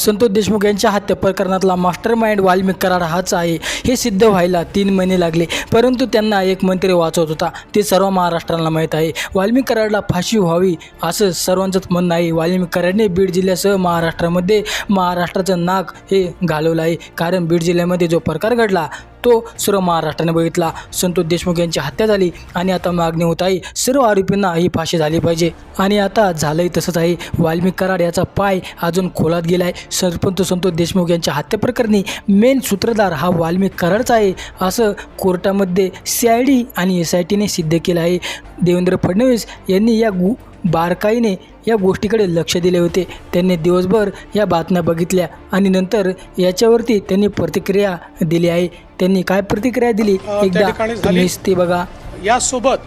संतोष देशमुख यांच्या हत्या प्रकरणातला मास्टर माइंड वाल्मिक कराड हाच आहे. हे सिद्ध व्हायला तीन महिने लागले परंतु त्यांना एक मंत्री वाचवत होता. ते सर्व महाराष्ट्राला माहीत आहे. वाल्मिक कराडला फाशी व्हावी असं सर्वांचंच म्हणणं आहे. वाल्मिक कराडने बीड जिल्ह्यासह महाराष्ट्रामध्ये महाराष्ट्राचं नाक हे घालवलं आहे. कारण बीड जिल्ह्यामध्ये जो प्रकार घडला तो सर्व महाराष्ट्राने बघितला. संतोष देशमुख यांची हत्या झाली आणि आता मागणी होत आहे सर्व आरोपींना ही फाशी झाली पाहिजे. आणि आता झालंही तसंच आहे. वाल्मिक कराड याचा पाय अजून खोलात गेला आहे. सरपंच संतोष देशमुख यांच्या हत्येप्रकरणी मेन सूत्रधार हा वाल्मिक कराडचा आहे असं कोर्टामध्ये सी आय डी आणि एस आय टीने सिद्ध केलं आहे. देवेंद्र फडणवीस यांनी या गु बारकाईने या गोष्टीकडे लक्ष दिले होते. त्यांनी दिवसभर या बातम्या बघितल्या आणि नंतर याच्यावरती त्यांनी प्रतिक्रिया दिली आहे. त्यांनी काय प्रतिक्रिया दिली? एकदा. तुम्हीच ते बघा. यासोबत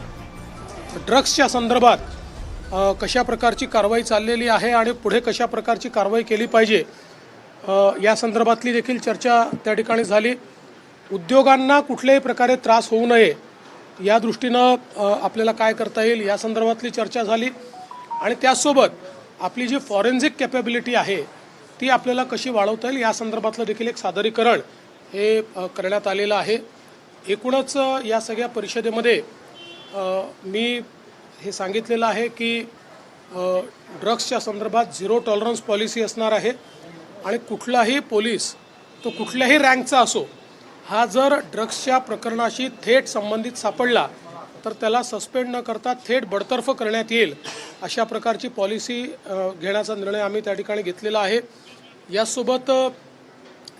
ड्रग्सच्या संदर्भात कशा प्रकारची कारवाई चाललेली आहे आणि पुढे कशा प्रकारची कारवाई केली पाहिजे या संदर्भातली देखील चर्चा त्या ठिकाणी झाली. उद्योगांना कुठल्याही प्रकारे त्रास होऊ नये. या दृष्टीनं आपल्याला काय करता येईल या संदर्भातली चर्चा झाली. आणि त्याचसोबत आपली जी फॉरेन्सिक कॅपेबिलिटी आहे ती आपल्याला कशी वाढवता येईल या संदर्भातलं देखील एक सादरीकरण हे करण्यात आलेलं आहे. एकूणच या सगळ्या परिषदेमध्ये मी हे सांगितलेलं आहे की ड्रग्सच्या संदर्भात झिरो टॉलरन्स पॉलिसी असणार आहे. आणि कुठलाही पोलीस तो कुठल्याही रँकचा असो हा जर ड्रग्सच्या प्रकरणाशी थेट संबंधित सापडला तर त्याला सस्पेंड न करता थेट बडतर्फ करण्यात येईल अशा प्रकारची पॉलिसी घेण्याचा निर्णय आम्ही त्या ठिकाणी घेतलेला आहे. यासोबत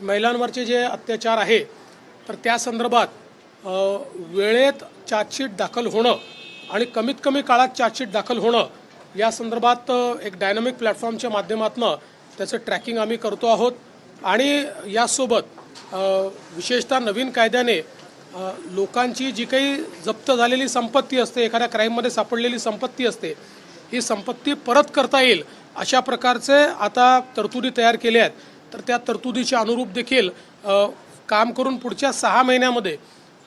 महिलांवरचे जे अत्याचार आहे तर त्या संदर्भात वेळेत चार्जशीट दाखल होणं आणि कमीत कमी काळात चार्जशीट दाखल होणं या संदर्भात एक डायनॅमिक प्लॅटफॉर्मच्या माध्यमातून त्याचं ट्रॅकिंग आम्ही करतो आहोत. आणि यासोबत विशेषतः नवीन कायद्याने लोकांची जी काही जप्त झालेली संपत्ती असते एखाद्या क्राईममध्ये सापडलेली संपत्ती असते ही संपत्ती परत करता येईल अशा प्रकारचे आता तरतुदी तयार केल्या आहेत. तर त्या तरतुदीच्या अनुरूप देखील काम करून पुढच्या सहा महिन्यामध्ये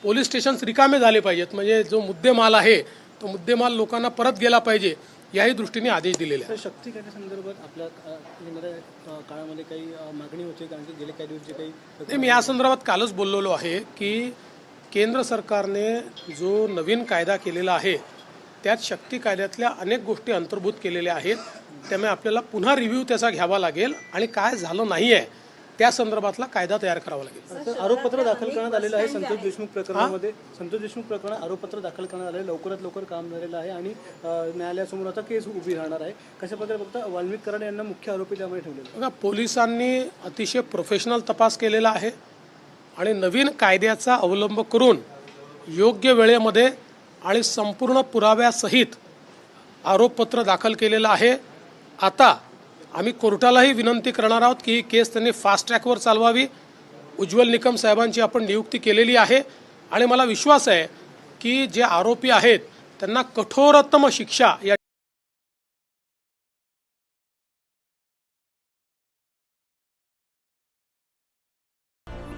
पोलीस स्टेशन्स रिकामे झाले पाहिजेत. म्हणजे जो मुद्देमाल आहे तो मुद्देमाल लोकांना परत गेला पाहिजे. याही दृष्टीने आदेश दिलेले आहेत. शक्ती कायद्यासंदर्भात आपल्या काळामध्ये काही मागणी होती? कारण की गेले काही दिवस जे काही मी या संदर्भात कालच बोललेलो आहे की केंद्र सरकारने जो नवीन कायदा केलेला आहे त्यात शक्ती कायद्यातल्या अनेक गोष्टी अंतर्भूत केलेल्या आहेत. त्यामुळे आपल्याला पुन्हा रिव्ह्यू त्याचा घ्यावा लागेल आणि काय झालं नाही आहे त्या संदर्भातला कायदा तयार करावा लागेल. तर आरोपपत्र दाखल करण्यात आलेलं आहे. संतोष देशमुख प्रकरणामध्ये. संतोष देशमुख प्रकरणात आरोपपत्र दाखल करण्यात आले लवकरात लवकर काम झालेलं आहे आणि न्यायालयासमोर आता केस उभी राहणार आहे. कशा प्रकारे फक्त वाल्मिक कराड यांना मुख्य आरोपी त्यामध्ये ठेवलेलं आहे? बघा पोलिसांनी अतिशय प्रोफेशनल तपास केलेला आहे आणि नवीन कायद्याचा अवलंब करून योग्य वेळेमध्ये आणि संपूर्ण पुराव्यासहित आरोपपत्र दाखल केलेलं आहे. आता आम्ही कोर्टालाही विनंती करणार आहोत की ही केस त्यांनी फास्ट ट्रॅकवर चालवावी. उज्ज्वल निकम साहेबांची आपण नियुक्ती केलेली आहे. आणि मला विश्वास आहे की जे आरोपी आहेत त्यांना कठोरतम शिक्षा या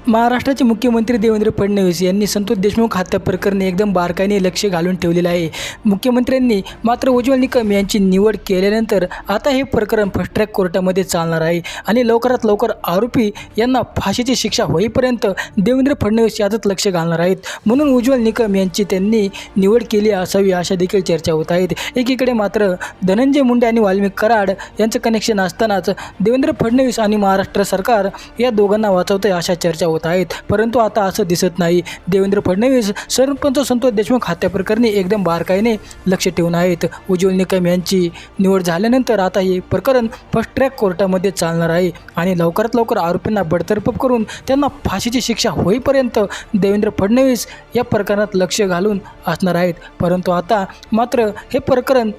महाराष्ट्राचे मुख्यमंत्री देवेंद्र फडणवीस यांनी संतोष देशमुख हत्या प्रकरणी एकदम बारकाईने लक्ष घालून ठेवलेलं आहे. मुख्यमंत्र्यांनी मात्र उज्ज्वल निकम यांची निवड केल्यानंतर आता हे प्रकरण फर्स्ट ट्रॅक कोर्टामध्ये चालणार आहे आणि लवकरात लवकर आरोपी यांना फाशीची शिक्षा होईपर्यंत देवेंद्र फडणवीस यातच लक्ष घालणार आहेत. म्हणून उज्ज्वल निकम यांची त्यांनी निवड केली असावी अशा देखील चर्चा होत आहेत. एकीकडे मात्र धनंजय मुंडे आणि वाल्मिक कराड यांचं कनेक्शन असतानाच देवेंद्र फडणवीस आणि महाराष्ट्र सरकार या दोघांना वाचवतंय अशा चर्चा होत आहेत. परंतु आता असं दिसत नाही. देवेंद्र फडणवीस सरपंच संतोष देशमुख हत्याप्रकरणी एकदम बारकाईने लक्ष ठेवून आहेत. उज्ज्वल निकम यांची निवड झाल्यानंतर आता हे प्रकरण फर्स्ट ट्रॅक कोर्टामध्ये चालणार आहे. आणि लवकरात लवकर आरोपींना बडतर्फ करून त्यांना फाशीची शिक्षा होईपर्यंत देवेंद्र फडणवीस या प्रकरणात लक्ष घालून असणार आहेत. परंतु आता मात्र हे प्रकरण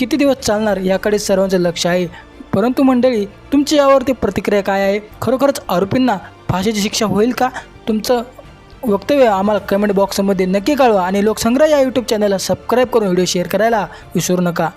किती दिवस चालणार याकडे सर्वांचं लक्ष आहे. परंतु मंडळी तुमची यावरती प्रतिक्रिया काय आहे? खरोखरच आरोपींना फाशीची शिक्षा होईल का? तुमचं वक्तव्य आम्हाला कमेंट बॉक्समध्ये नक्की कळवा आणि लोकसंग्रह या यूट्यूब चॅनलला सबस्क्राईब करून व्हिडिओ शेअर करायला विसरू नका.